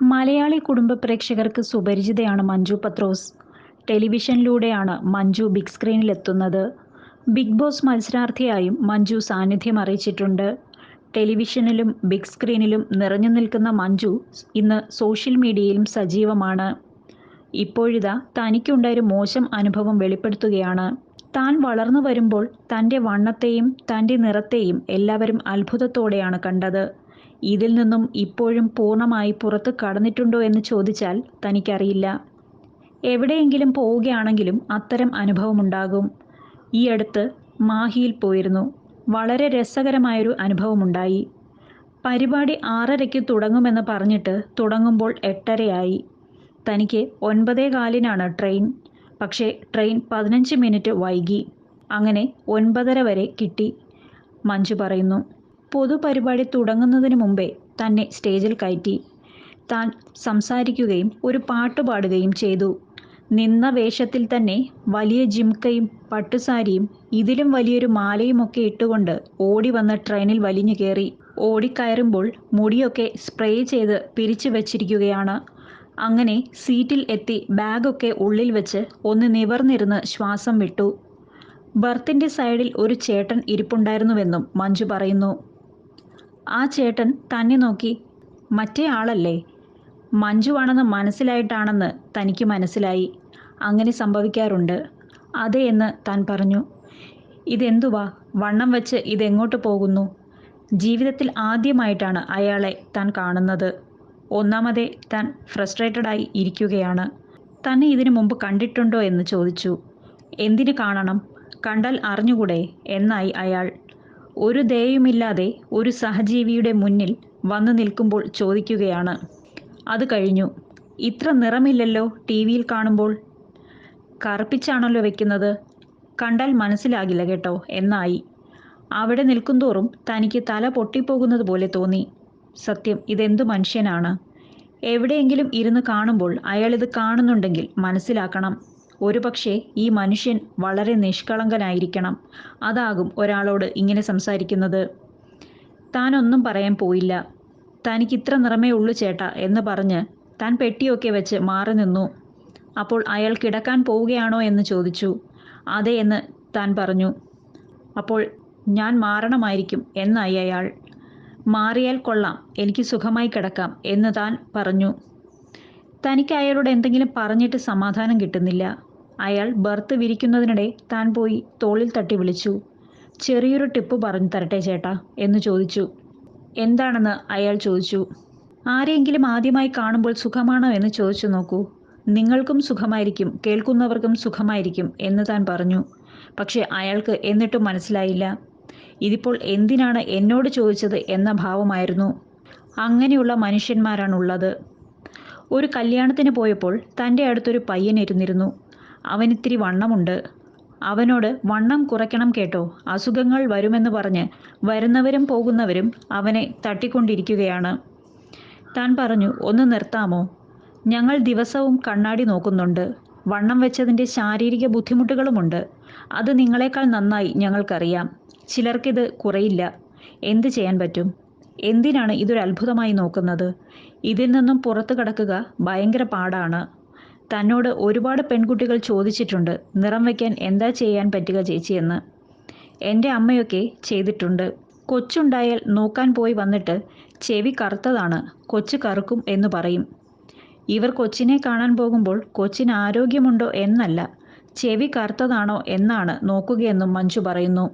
മലയാളി കുടുംബ പ്രേക്ഷകർക്ക് സുപരിചിതയാണ് മഞ്ജു പത്രോസ്. ടെലിവിഷനിലൂടെയാണ് മഞ്ജു ബിഗ് സ്ക്രീനിലെത്തുന്നത്. ബിഗ് ബോസ് മത്സരാർത്ഥിയായും മഞ്ജു സാന്നിധ്യം അറിയിച്ചിട്ടുണ്ട്. ടെലിവിഷനിലും ബിഗ് സ്ക്രീനിലും നിറഞ്ഞു നിൽക്കുന്ന മഞ്ജു ഇന്ന് സോഷ്യൽ മീഡിയയിലും സജീവമാണ്. ഇപ്പോഴിതാ തനിക്കുണ്ടായൊരു മോശം അനുഭവം വെളിപ്പെടുത്തുകയാണ്. താൻ വളർന്നു വരുമ്പോൾ തന്റെ വണ്ണത്തെയും തന്റെ നിറത്തെയും എല്ലാവരും അത്ഭുതത്തോടെയാണ് കണ്ടത്. ഇതിൽ നിന്നും ഇപ്പോഴും പൂർണമായി പുറത്ത് കടന്നിട്ടുണ്ടോ എന്ന് ചോദിച്ചാൽ തനിക്കറിയില്ല. എവിടെയെങ്കിലും പോവുകയാണെങ്കിലും അത്തരം അനുഭവമുണ്ടാകും. ഈ അടുത്ത് മാഹിയിൽ പോയിരുന്നു. വളരെ രസകരമായൊരു അനുഭവമുണ്ടായി. പരിപാടി ആറരയ്ക്ക് തുടങ്ങുമെന്ന് പറഞ്ഞിട്ട് തുടങ്ങുമ്പോൾ എട്ടരയായി. തനിക്ക് ഒൻപതേ കാലിനാണ് ട്രെയിൻ. പക്ഷേ ട്രെയിൻ പതിനഞ്ച് മിനിറ്റ് വൈകി. അങ്ങനെ ഒൻപതര വരെ കിട്ടി. മഞ്ജു പറയുന്നു പൊതുപരിപാടി തുടങ്ങുന്നതിന് മുമ്പേ തന്നെ സ്റ്റേജിൽ കയറ്റി. താൻ സംസാരിക്കുകയും ഒരു പാട്ട് പാടുകയും ചെയ്തു. നിന്ന വേഷത്തിൽ തന്നെ വലിയ ജിംക്കയും പട്ടുസാരിയും ഇതിലും വലിയൊരു മാലയും ഒക്കെ ഇട്ടുകൊണ്ട് ഓടി വന്ന ട്രെയിനിൽ വലിഞ്ഞു കയറി. ഓടിക്കയറുമ്പോൾ മുടിയൊക്കെ സ്പ്രേ ചെയ്ത് പിരിച്ചു വച്ചിരിക്കുകയാണ്. അങ്ങനെ സീറ്റിൽ എത്തി ബാഗൊക്കെ ഉള്ളിൽ വെച്ച് ഒന്ന് നിവർന്നിരുന്ന് ശ്വാസം വിട്ടു. ബർത്തിന്റെ സൈഡിൽ ഒരു ചേട്ടൻ ഇരിപ്പുണ്ടായിരുന്നുവെന്നും മഞ്ജു പറയുന്നു. ആ ചേട്ടൻ തന്നെ നോക്കി മറ്റേ ആളല്ലേ? മഞ്ജുവാണെന്ന് മനസ്സിലായിട്ടാണെന്ന് തനിക്ക് മനസ്സിലായി. അങ്ങനെ സംഭവിക്കാറുണ്ട്. അതെ എന്ന് താൻ പറഞ്ഞു. ഇതെന്തുവാ? വണ്ണം വെച്ച് ഇതെങ്ങോട്ട് പോകുന്നു? ജീവിതത്തിൽ ആദ്യമായിട്ടാണ് അയാളെ താൻ കാണുന്നത്. ഒന്നാമതേ താൻ ഫ്രസ്ട്രേറ്റഡായി ഇരിക്കുകയാണ്. തന്നെ ഇതിനു മുമ്പ് കണ്ടിട്ടുണ്ടോ എന്ന് ചോദിച്ചു. എന്തിനു കാണണം? കണ്ടാൽ അറിഞ്ഞുകൂടെ? എന്നായി അയാൾ. ഒരു ദയയുമില്ലാതെ ഒരു സഹജീവിയുടെ മുന്നിൽ വന്നു നിൽക്കുമ്പോൾ ചോദിക്കുകയാണ്. അത് കഴിഞ്ഞു. ഇത്ര നിറമില്ലല്ലോ ടി വിയിൽ കാണുമ്പോൾ. കറുപ്പിച്ചാണല്ലോ വെക്കുന്നത്. കണ്ടാൽ മനസ്സിലാകില്ല കേട്ടോ എന്നായി. അവിടെ നിൽക്കുന്തോറും തനിക്ക് തല പൊട്ടിപ്പോകുന്നത് പോലെ തോന്നി. സത്യം ഇതെന്തു മനുഷ്യനാണ്? എവിടെയെങ്കിലും ഇരുന്ന് കാണുമ്പോൾ അയാളിത് കാണുന്നുണ്ടെങ്കിൽ മനസ്സിലാക്കണം. ഒരുപക്ഷെ ഈ മനുഷ്യൻ വളരെ നിഷ്കളങ്കനായിരിക്കണം. അതാകും ഒരാളോട് ഇങ്ങനെ സംസാരിക്കുന്നത്. താനൊന്നും പറയാൻ പോയില്ല. തനിക്ക് ഇത്ര നിറമേ ഉള്ളൂ ചേട്ട എന്ന് പറഞ്ഞ് താൻ പെട്ടിയൊക്കെ വെച്ച് മാറി നിന്നു. അപ്പോൾ അയാൾ കിടക്കാൻ പോവുകയാണോ എന്ന് ചോദിച്ചു. അതെ എന്ന് താൻ പറഞ്ഞു. അപ്പോൾ ഞാൻ മാറണമായിരിക്കും എന്നായി അയാൾ. മാറിയാൽ കൊള്ളാം എനിക്ക് സുഖമായി കിടക്കാം എന്ന് താൻ പറഞ്ഞു. തനിക്ക് അയാളോട് എന്തെങ്കിലും പറഞ്ഞിട്ട് സമാധാനം കിട്ടുന്നില്ല. അയാൾ ബർത്ത് വിരിക്കുന്നതിനിടെ താൻ പോയി തോളിൽ തട്ടി വിളിച്ചു. ചെറിയൊരു ടിപ്പ് പറഞ്ഞു തരട്ടെ ചേട്ടാ എന്ന് ചോദിച്ചു. എന്താണെന്ന്? അയാൾ ചോദിച്ചു. ആരെയെങ്കിലും ആദ്യമായി കാണുമ്പോൾ സുഖമാണോ എന്ന് ചോദിച്ചു നോക്കൂ. നിങ്ങൾക്കും സുഖമായിരിക്കും കേൾക്കുന്നവർക്കും സുഖമായിരിക്കും എന്ന് താൻ പറഞ്ഞു. പക്ഷെ അയാൾക്ക് എന്നിട്ടും മനസ്സിലായില്ല. ഇതിപ്പോൾ എന്തിനാണ് എന്നോട് ചോദിച്ചത് എന്ന ഭാവമായിരുന്നു. അങ്ങനെയുള്ള മനുഷ്യന്മാരാണുള്ളത്. ഒരു കല്യാണത്തിന് പോയപ്പോൾ തന്റെ അടുത്തൊരു പയ്യൻ ഇരുന്നിരുന്നു. അവനിത്തിരി വണ്ണമുണ്ട്. അവനോട് വണ്ണം കുറയ്ക്കണം കേട്ടോ. അസുഖങ്ങൾ വരുമെന്ന് പറഞ്ഞ് വരുന്നവരും പോകുന്നവരും അവനെ തട്ടിക്കൊണ്ടിരിക്കുകയാണ്. താൻ പറഞ്ഞു ഒന്ന് നിർത്താമോ? ഞങ്ങൾ ദിവസവും കണ്ണാടി നോക്കുന്നുണ്ട്. വണ്ണം വെച്ചതിന്റെ ശാരീരിക ബുദ്ധിമുട്ടുകളുമുണ്ട്. അത് നിങ്ങളെക്കാൾ നന്നായി ഞങ്ങൾക്കറിയാം. ചിലർക്കിത് കുറയില്ല. എന്ത് ചെയ്യാൻ പറ്റും? എന്തിനാണ് ഇതൊരു അത്ഭുതമായി നോക്കുന്നത്? ഇതിൽ നിന്നും പുറത്തു കടക്കുക ഭയങ്കര പാടാണ്. തന്നോട് ഒരുപാട് പെൺകുട്ടികൾ ചോദിച്ചിട്ടുണ്ട് നിറം വയ്ക്കാൻ എന്താ ചെയ്യാൻ പറ്റുക ചേച്ചിയെന്ന് എന്റെ അമ്മയൊക്കെ ചെയ്തിട്ടുണ്ട്. കൊച്ചുണ്ടായാൽ നോക്കാൻ പോയി വന്നിട്ട് ചെവി കറുത്തതാണ് കൊച്ചു കറുക്കും എന്ന് പറയും. ഇവർ കൊച്ചിനെ കാണാൻ പോകുമ്പോൾ കൊച്ചിന് ആരോഗ്യമുണ്ടോ എന്നല്ല ചെവി കറുത്തതാണോ എന്നാണ് നോക്കുകയെന്നും മഞ്ജു പറയുന്നു.